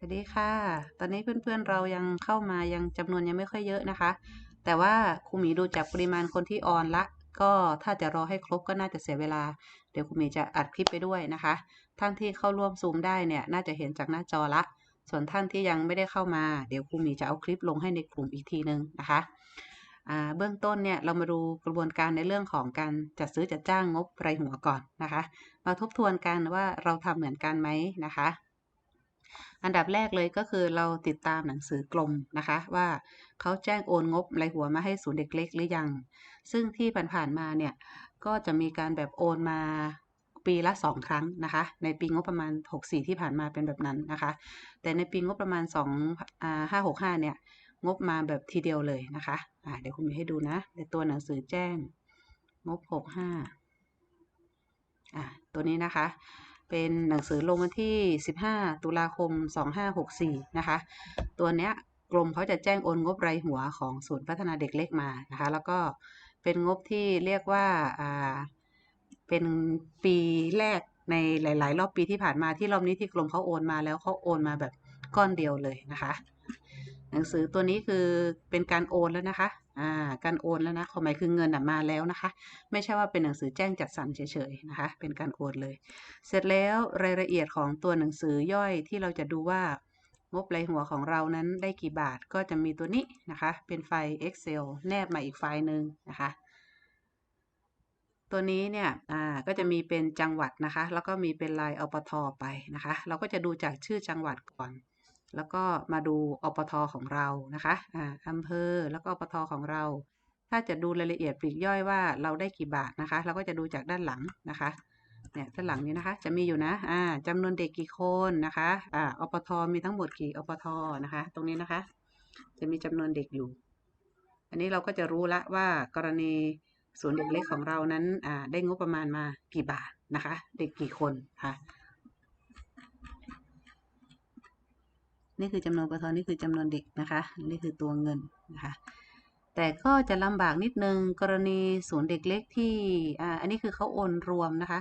สวัสดีค่ะ ตอนนี้เพื่อนๆเรายังเข้ามายังจำนวนยังไม่ค่อยเยอะนะคะ แต่ว่าครูหมีดูจากปริมาณคนที่ออนละ ก็ถ้าจะรอให้ครบก็น่าจะเสียเวลา เดี๋ยวครูหมีจะอัดคลิปไปด้วยนะคะ ท่านที่เข้าร่วมซูมได้เนี่ยน่าจะเห็นจากหน้าจอละ ส่วนท่านที่ยังไม่ได้เข้ามา เดี๋ยวครูหมีจะเอาคลิปลงให้ในกลุ่มอีกทีนึงนะคะเบื้องต้นเนี่ยเรามาดูกระบวนการในเรื่องของการจัดซื้อจัดจ้างงบรายหัวก่อนนะคะ มาทบทวนกันว่าเราทำเหมือนกันไหมนะคะ อันดับแรกเลยก็คือเราติดตามหนังสือกลมนะคะ ว่าเขาแจ้งโอนงบรายหัวมาให้ศูนย์เด็กเล็กหรือยัง ซึ่งที่ผ่านๆมาเนี่ยก็จะมีการแบบโอนมาปีละ 2 ครั้งนะคะ ในปีงบประมาณ 64 ที่ผ่านมาเป็นแบบนั้นนะคะ แต่ในปีงบประมาณ2อ่า565 เนี่ย งบมาแบบทีเดียวเลยนะคะอ่าเดี๋ยวคุณมีให้ดูนะ ในตัวหนังสือแจ้งงบ 65อ่าตัวนี้นะคะ เป็นหนังสือลงวันที่ 15 ตุลาคม 2564 นะคะ ตัวเนี้ยกรมเขาจะแจ้งโอนงบรายหัวของศูนย์พัฒนาเด็กเล็กมานะคะ แล้วก็เป็นงบที่เรียกว่าอ่าเป็นปีแรกในหลาย ๆ รอบปีที่ผ่านมาที่รอบนี้ที่กรมเขาโอนมาแล้วเขาโอนมาแบบก้อนเดียวเลยนะคะ หนังสือตัวนี้คือเป็นการโอนแล้วนะคะ อ่าการโอนแล้วนะความหมายคือเงินมาแล้วนะคะ ไม่ใช่ว่าเป็นหนังสือแจ้งจัดสรรเฉยๆนะคะ เป็นการโอนเลย เสร็จแล้วรายละเอียดของตัวหนังสือย่อยที่เราจะดูว่างบรายหัวของเรานั้นได้กี่บาทก็จะมีตัวนี้นะคะ เป็นไฟล์ Excel แนบมาอีกไฟล์หนึ่งนะคะ ตัวนี้เนี่ยอ่าก็จะมีเป็นจังหวัดนะคะ แล้วก็มีเป็นลายอปทไปนะคะ เราก็จะดูจากชื่อจังหวัดก่อน แล้วก็มาดูอปทของเรานะคะอ่าอำเภอแล้วก็อปทของเรา ถ้าจะดูรายละเอียดปลีกย่อยว่าเราได้กี่บาทนะคะ เราก็จะดูจากด้านหลังนะคะเนี่ยด้านหลังนี้นะคะ จะมีอยู่นะอ่าจำนวนเด็กกี่คนนะคะอ่าอปทมีทั้งหมดกี่อปทนะคะ ตรงนี้นะคะ จะมีจำนวนเด็กอยู่ อันนี้เราก็จะรู้ละว่ากรณีศูนย์เด็กเล็กของเรานั้นอ่าได้งบประมาณมากี่บาทนะคะ เด็กกี่คนค่ะ นี่คือจำนวนปทนี่คือจำนวนเด็กนะคะนี่คือตัวเงินนะคะแต่ก็จะลำบากนิดนึงกรณีศูนย์เด็กเล็กที่อ่าอันนี้คือเขาโอนรวมนะคะ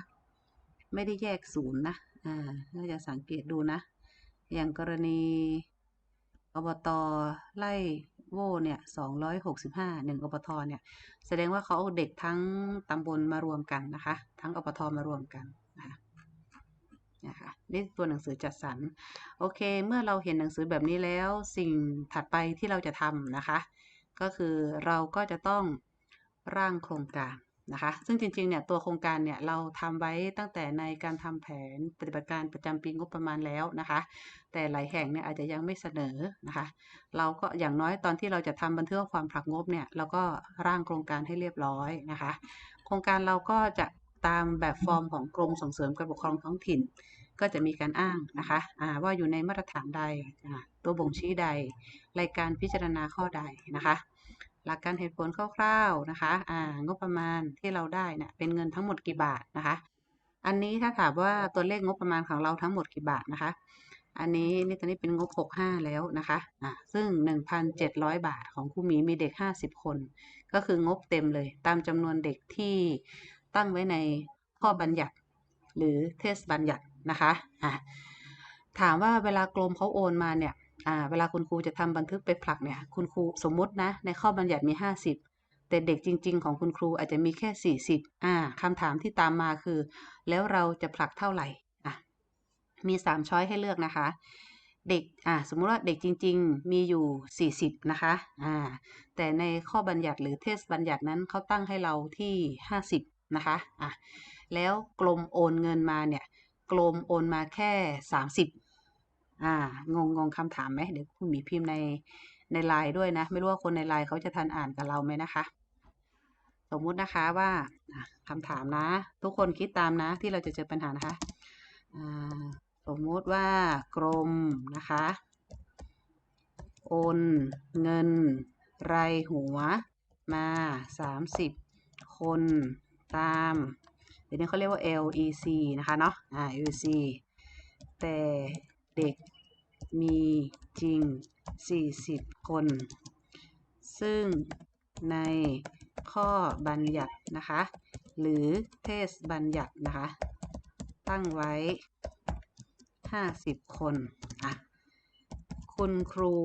ไม่ได้แยกศูนย์นะอ่าเราจะสังเกตดูนะ อย่างกรณีอบตไล่โวเนี่ยสองร้อยหกสิบห้าหนึ่งอบตเนี่ย แสดงว่าเขาเอาเด็กทั้งตำบลมารวมกันนะคะ ทั้งอบตมารวมกัน นะคะนี่ตัวหนังสือจัดสรร โอเค เมื่อเราเห็นหนังสือแบบนี้แล้ว สิ่งถัดไปที่เราจะทำนะคะ ก็คือเราก็จะต้องร่างโครงการนะคะ ซึ่งจริงๆเนี่ยตัวโครงการเนี่ยเราทำไว้ตั้งแต่ในการทำแผนปฏิบัติการประจำปีงบประมาณแล้วนะคะ แต่หลายแห่งเนี่ยอาจจะยังไม่เสนอนะคะ เราก็อย่างน้อยตอนที่เราจะทำบันทึกความผลักงบเนี่ยเราก็ร่างโครงการให้เรียบร้อยนะคะ โครงการเราก็จะ ตามแบบฟอร์มของกรมส่งเสริมการปกครองท้องถิ่น ก็จะมีการอ้างนะคะอ่าว่าอยู่ในมาตรฐานใดอ่าตัวบ่งชี้ใด รายการพิจารณาข้อใดนะคะ หลักการเหตุผลคร่าวๆนะคะอ่างบประมาณที่เราได้เนี่ยเป็นเงินทั้งหมดกี่บาทนะคะ อันนี้ถ้าถามว่าตัวเลขงบประมาณของเราทั้งหมดกี่บาทนะคะอันนี้นี่ตอนนี้เป็นงบ 65 แล้วนะคะอ่าซึ่ง 1,700 บาทของครูหมีมีเด็ก 50 คน ก็คืองบเต็มเลย ตามจำนวนเด็กที่ ตั้งไว้ในข้อบัญญัติ หรือเทศบัญญัตินะคะะถามว่าเวลากรมเขาโอนมาเนี่ยเวลาคุณครูจะทำบันทึกไปผลักเนี่ยคุณครูสมมตินะในข้อบัญญัติมี 50 แต่เด็กจริง ๆ ของคุณครูอาจจะมีแค่ 40อ่าคำถามที่ตามมาคือ แล้วเราจะผลักเท่าไหร่อะมี 3 ช้อยให้เลือกนะคะ เด็กอ่าสมมุติว่าเด็กจริง ๆ มีอยู่ 40 นะคะอ่าแต่ในข้อบัญญัติหรือเทศบัญญัตินั้นเขาตั้งให้เราที่ 50 นะคะอะแล้วกรมโอนเงินมาเนี่ยกรมโอนมาแค่ 30อ่างงงงคำถามไหมเดี๋ยวคุณหมีพิมพ์ในในไลน์ด้วยนะ ไม่รู้ว่าคนในไลน์เขาจะทันอ่านกับเราไหมนะคะ สมมุตินะคะว่าคำถามนะ ทุกคนคิดตามนะที่เราจะเจอปัญหานะคะสมมุติว่ากรมนะคะ โอนเงิน รายหัวมา 30 คน ตามเดี๋ยวนี้เขาเรียกว่า LEC นะคะเนาะอ่า LEC แต่เด็กมีจริง 40 คน ซึ่งในข้อบัญญัตินะคะ หรือเทศบัญญัตินะคะ ตั้งไว้ 50 คนอะคุณครู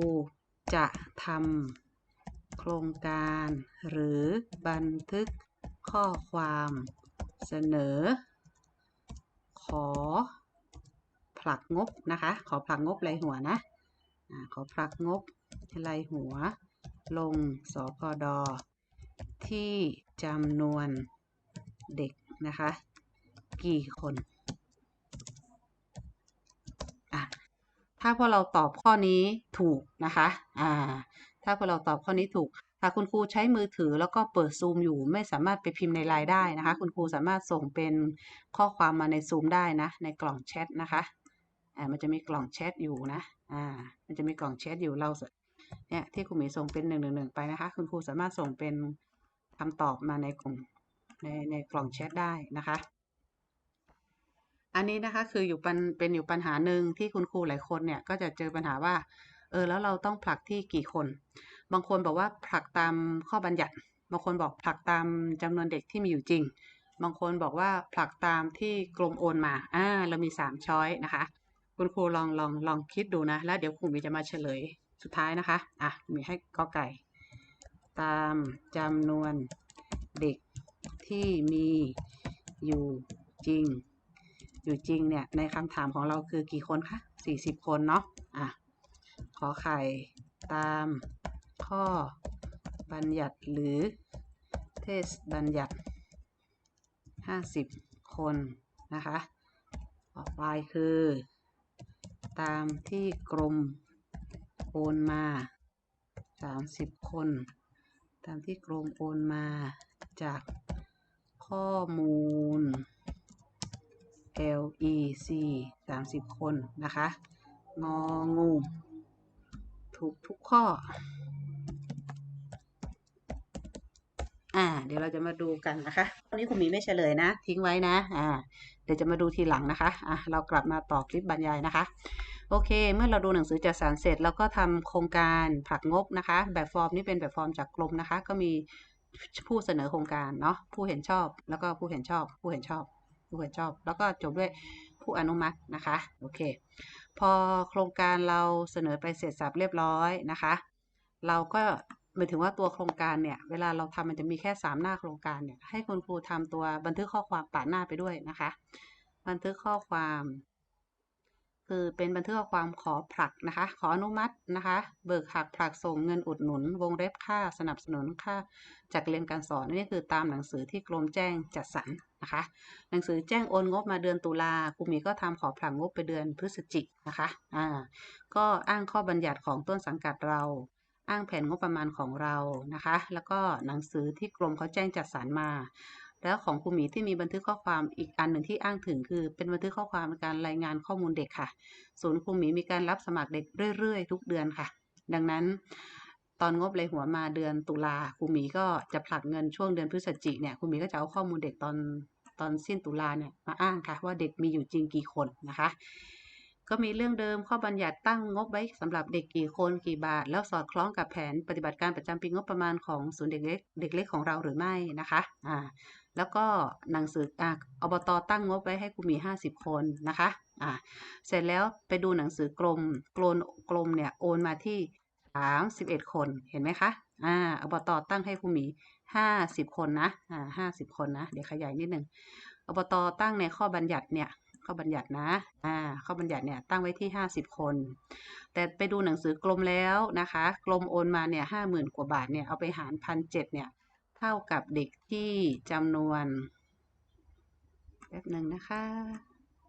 จะทำโครงการหรือบันทึก ข้อความเสนอ ขอ ผลักงบนะคะ ขอผลักงบรายหัวนะอาขอผลักงบรายหัว ลงสพด ที่จำนวนเด็กนะคะ กี่คนถ้าพวกเราตอบข้อนี้ถูกนะคะ อ่า ถ้าพวกเราตอบข้อนี้ถูก หากคุณครูใช้มือถือแล้วก็เปิดซูมอยู่ ไม่สามารถไปพิมพ์ในไลน์ได้นะคะ คุณครูสามารถส่งเป็นข้อความมาในซูมได้นะ ในกล่องแชทนะคะอ่ามันจะมีกล่องแชทอยู่นะอ่ามันจะมีกล่องแชทอยู่เราเนี่ยที่คุณหมีส่งเป็นหนึ่งหนึ่งหนึ่งไปนะคะ คุณครูสามารถส่งเป็นคำตอบมาในกลุ่มในในกล่องแชทได้นะคะ อันนี้นะคะคืออยู่ป็นเป็นอยู่ปัญหาหนึ่งที่คุณครูหลายคนเนี่ยก็จะเจอปัญหาว่าเออแล้วเราต้องผลักที่กี่คน บางคนบอกว่าผลักตามข้อบัญญัติ บางคนบอกผลักตามจำนวนเด็กที่มีอยู่จริง บางคนบอกว่าผลักตามที่กรมโอนมา อ่า เรามี 3 ช้อยนะคะ คุณครูลองลองลองคิดดูนะ แล้วเดี๋ยวครูมีจะมาเฉลยสุดท้ายนะคะ อะ มีให้กอไก่ ตามจำนวนเด็กที่มีอยู่จริง อยู่จริงเนี่ย ในคำถามของเราคือกี่คนคะ40 คนเนาะ อะ ขอไข่ตาม ข้อบัญญัติหรือเทศบัญญัติ 50 คนนะคะ ต่อไปคือ ตามที่กรมโอนมา 30 คน ตามที่กรมโอนมาจากข้อมูล LEC 30 คนนะคะ งองูถูกทุกข้อ อ่า เดี๋ยวเราจะมาดูกันนะคะวันนี้คุณมีไม่เฉลยนะ ทิ้งไว้นะ อ่า เดี๋ยวจะมาดูทีหลังนะคะ อะเรากลับมาต่อคลิปบรรยายนะคะ โอเค เมื่อเราดูหนังสือจัดสรรเสร็จแล้วก็ทำโครงการผลักงบนะคะ แบบฟอร์มนี้เป็นแบบฟอร์มจากกรมนะคะ ก็มีผู้เสนอโครงการเนาะ ผู้เห็นชอบ แล้วก็ผู้เห็นชอบ ผู้เห็นชอบ ผู้เห็นชอบ แล้วก็จบด้วยผู้อนุมัตินะคะ โอเค พอโครงการเราเสนอไปเสร็จสับเรียบร้อยนะคะ เราก็ หมายถึงว่าตัวโครงการเนี่ย เวลาเราทำมันจะมีแค่ 3 หน้าโครงการเนี่ย ให้คุณครูทำตัวบันทึกข้อความปะหน้าไปด้วยนะคะ บันทึกข้อความ คือเป็นบันทึกข้อความขอผลักนะคะ ขออนุมัตินะคะ เบิกหักผลักส่งเงินอุดหนุน วงเล็บค่าสนับสนุนค่าจัดเรียนการสอนนี่คือตามหนังสือที่กรมแจ้งจัดสรรนะคะ หนังสือแจ้งโอนงบมาเดือนตุลาครูมีก็ทำขอผลักงบไปเดือนพฤศจิกนะคะ อ่า ก็อ้างข้อบัญญัติของต้นสังกัดเรา อ้างแผนงบประมาณของเรานะคะ แล้วก็หนังสือที่กรมเขาแจ้งจัดสรรมา แล้วของครูหมีที่มีบันทึกข้อความอีกอันหนึ่งที่อ้างถึงคือ เป็นบันทึกข้อความในการรายงานข้อมูลเด็กค่ะ ศูนย์ครูหมีมีการรับสมัครเด็กเรื่อย ๆ ทุกเดือนค่ะ ดังนั้นตอนงบเลยหัวมาเดือนตุลาครูหมีก็จะผลักเงินช่วงเดือนพฤศจิกเนี่ยครูหมีก็จะเอาข้อมูลเด็กตอนตอนสิ้นตุลาเนี่ยมาอ้างค่ะ ว่าเด็กมีอยู่จริงกี่คนนะคะ ก็มีเรื่องเดิมข้อบัญญัติตั้งงบไว้สำหรับเด็กกี่คนกี่บาท แล้วสอดคล้องกับแผนปฏิบัติการประจำปีงบประมาณของศูนย์เด็กเล็กเด็กเล็กของเราหรือไม่นะคะอ่าแล้วก็หนังสืออ่าอบตตั้งงบไว้ให้ครูมี 50 คนนะคะอ่าเสร็จแล้วไปดูหนังสือกรมกรมกรมเนี่ยโอนมาที่ 31 คนเห็นไหมคะอ่าอบตตั้งให้ครูมี50คนนะ อ่า50คนนะ เดี๋ยวขยายนิดนึงอบตตั้งในข้อบัญญัติเนี่ย ข้อบัญญัตินะอ่าข้อบัญญัติเนี่ยตั้งไว้ที่ 50 คน แต่ไปดูหนังสือกรมแล้วนะคะกรมโอนมาเนี่ยห้าหมื่นกว่าบาทเนี่ยเอาไปหารพันเจ็ดเนี่ยเท่ากับเด็กที่จำนวนแป๊บหนึ่งนะคะ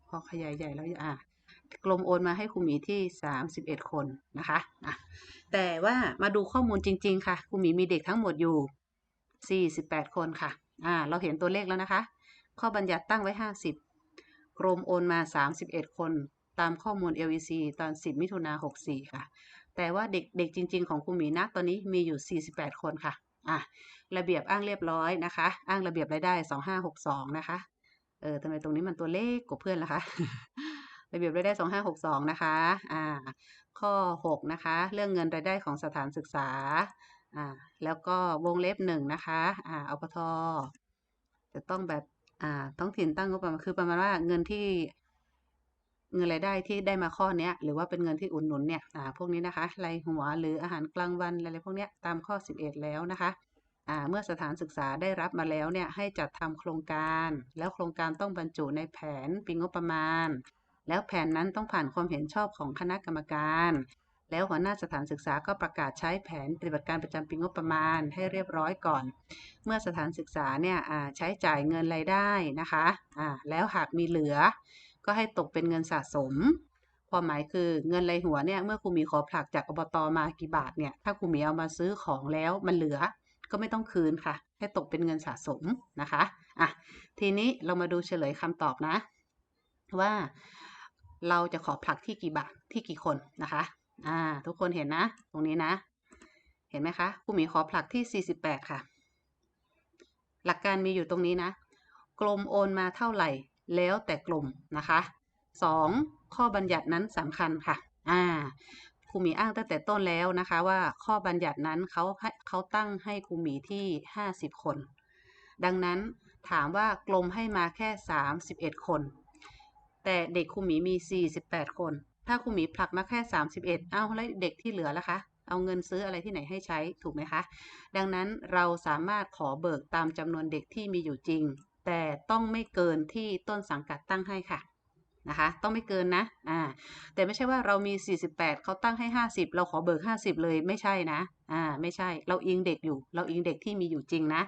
พอขยายใหญ่แล้วอะกรมโอนมาให้ครูหมีที่ 31 คนนะคะอะแต่ว่ามาดูข้อมูลจริง ๆ ค่ะครูหมีมีเด็กทั้งหมดอยู่ 48 คนค่ะอ่าเราเห็นตัวเลขแล้วนะคะ ข้อบัญญัติตั้งไว้ 50 กรมโอนมา 31 คน ตามข้อมูล LEC ตอน 10 มิถุนา64 ค่ะ แต่ว่าเด็กเด็กจริง ๆ ของครูหมีนะตอนนี้มีอยู่ 48 คนค่ะอะระเบียบอ้างเรียบร้อยนะคะ อ้างระเบียบรายได้ 2562 นะคะ เออทำไมตรงนี้มันตัวเลขกว่าเพื่อนล่ะคะ ระเบียบรายได้ 2562 นะคะ อ่า ข้อ 6 นะคะ เรื่องเงินรายได้ของสถานศึกษา อ่า แล้วก็วงเล็บหนึ่งนะคะ อ่าอปทจะต้องแบบ อ่าท้องถิ่นตั้งงบประมาณคือประมาณว่าเงินที่เงินรายได้ที่ได้มาข้อเนี้ยหรือว่าเป็นเงินที่อุดหนุนเนี่ยอ่าพวกนี้นะคะรายหัวหรืออาหารกลางวันอะไรพวกเนี้ยตามข้อ 11 แล้วนะคะอ่าเมื่อสถานศึกษาได้รับมาแล้วเนี่ยให้จัดทำโครงการ แล้วโครงการต้องบรรจุในแผนปีงบประมาณ แล้วแผนนั้นต้องผ่านความเห็นชอบของคณะกรรมการ แล้วหัวหน้าสถานศึกษาก็ประกาศใช้แผนปฏิบัติการประจำปีงบประมาณให้เรียบร้อยก่อน เมื่อสถานศึกษาเนี่ยใช้จ่ายเงินรายได้นะคะอ่าแล้วหากมีเหลือ ก็ให้ตกเป็นเงินสะสมความหมายคือเงินรายหัวเนี่ยเมื่อครูมีขอผลักจากอบตมากี่บาทเนี่ยถ้าครูมีเอามาซื้อของแล้วมันเหลือก็ไม่ต้องคืนค่ะ ให้ตกเป็นเงินสะสมนะคะอะทีนี้เรามาดูเฉลยคำตอบนะ ว่าเราจะขอผลักที่กี่บาทที่กี่คนนะคะ อ่า ทุกคนเห็นนะ ตรงนี้นะ เห็นไหมคะครูหมีขอผลักที่ 48 ค่ะ หลักการมีอยู่ตรงนี้นะ กลมโอนมาเท่าไหร่ แล้วแต่กลมนะคะ 2. ข้อบัญญัตินั้นสำคัญค่ะ อ่าครูหมีอ้างตั้งแต่ต้นแล้วนะคะว่าข้อบัญญัตินั้นเขาเขาตั้งให้ครูหมีที่ 50 คน ดังนั้นถามว่ากลมให้มาแค่ 31 คน แต่เด็กครูหมีมี 48 คน ถ้าครูหมีผลักมาแค่ 31 เอ้าแล้วเด็กที่เหลือล่ะคะ เอาเงินซื้ออะไรที่ไหนให้ใช้ถูกไหมคะ ดังนั้นเราสามารถขอเบิกตามจำนวนเด็กที่มีอยู่จริง แต่ต้องไม่เกินที่ต้นสังกัดตั้งให้ค่ะนะคะ ต้องไม่เกินนะ อ่า แต่ไม่ใช่ว่าเรามี 48 เขาตั้งให้ 50 เราขอเบิก 50 เลยไม่ใช่นะ อ่า ไม่ใช่ เราอิงเด็กอยู่ เราอิงเด็กที่มีอยู่จริงนะ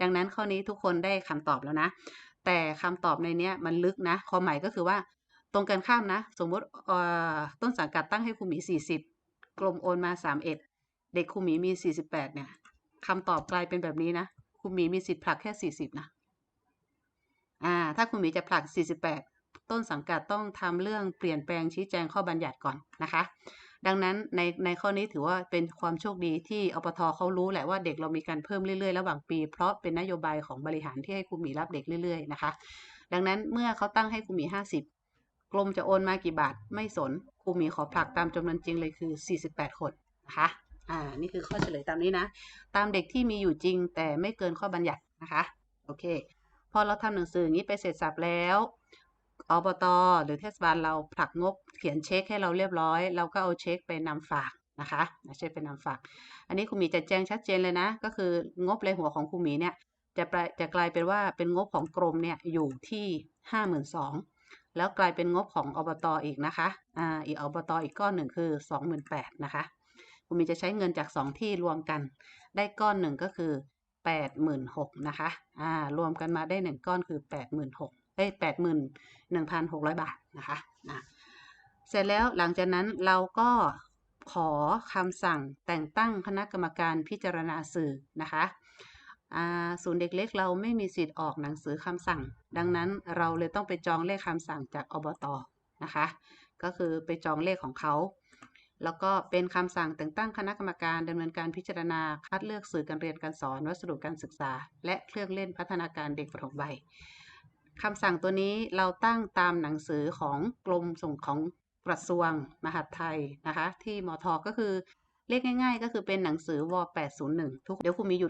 ดังนั้นข้อนี้ทุกคนได้คำตอบแล้วนะ แต่คำตอบในเนี้ยมันลึกนะ ความหมายก็คือว่า ตรงกันข้ามนะ สมมติต้นสังกัดตั้งให้ครูหมี 40 กลมโอนมา 31 เด็กครูหมีมี 48 เนี่ยคำตอบกลายเป็นแบบนี้นะครูหมีมีสิทธิ์ผลักแค่ 40 นะอ่าถ้าครูหมีจะผลัก 48 ต้นสังกัดต้องทำเรื่องเปลี่ยนแปลงชี้แจงข้อบัญญัติก่อนนะคะดังนั้นในในข้อนี้ถือว่าเป็นความโชคดีที่อปทเขารู้แหละว่าเด็กเรามีการเพิ่มเรื่อยๆ ระหว่างปี เพราะเป็นนโยบายของบริหารที่ให้ครูหมีรับเด็กเรื่อยๆนะคะ ดังนั้นเมื่อเขาตั้งให้ครูหมี 50 กรมจะโอนมากี่บาทไม่สนครูหมีขอผลักตามจำนวนจริงเลยคือ 48 คนนะคะอ่านี่คือข้อเฉลยตามนี้นะ ตามเด็กที่มีอยู่จริงแต่ไม่เกินข้อบัญญัตินะคะโอเค พอเราทำหนังสืออย่างนี้ไปเสร็จสับแล้วอบตหรือเทศบาลเราผลักงบเขียนเช็คให้เราเรียบร้อย เราก็เอาเช็คไปนำฝากนะคะเช็คไปนำฝาก อันนี้ครูหมีจะแจ้งชัดเจนเลยนะ ก็คืองบรายหัวของครูหมีเนี่ยจะไปจะกลายเป็นว่าเป็นงบของกรมเนี่ยอยู่ที่ห้าหมื่นสอง แล้วกลายเป็นงบของอบตอีกนะคะอ่าอีกอบตอีกก้อนหนึ่งคือสองหมื่นแปดนะคะครูหมีจะใช้เงินจากสองที่รวมกัน ได้ก้อนหนึ่งก็คือแปดหมื่นหกนะคะอ่ารวมกันมาได้หนึ่งก้อนคือแปดหมื่นหกเอ้ยแปดหมื่นหนึ่งพันหกร้อยบาทนะคะอะเสร็จแล้วหลังจากนั้นเราก็ขอคำสั่งแต่งตั้งคณะกรรมการพิจารณาสื่อนะคะ ศูนย์เด็กเล็กเราไม่มีสิทธิ์ออกหนังสือคำสั่ง ดังนั้นเราเลยต้องไปจองเลขคำสั่งจากอบตนะคะ ก็คือไปจองเลขของเขา แล้วก็เป็นคำสั่งแต่งตั้งคณะกรรมการดำเนินการพิจารณาคัดเลือกสื่อการเรียนการสอนวัสดุการศึกษา และเครื่องเล่นพัฒนาการเด็กปฐมวัยคำสั่งตัวนี้เราตั้งตามหนังสือของกรมส่งของกระทรวงมหาดไทยนะคะ ที่มทก็คือเรียกง่าย ๆ ก็คือเป็นหนังสือว801ทุกเดี๋ยวครูมีหยุด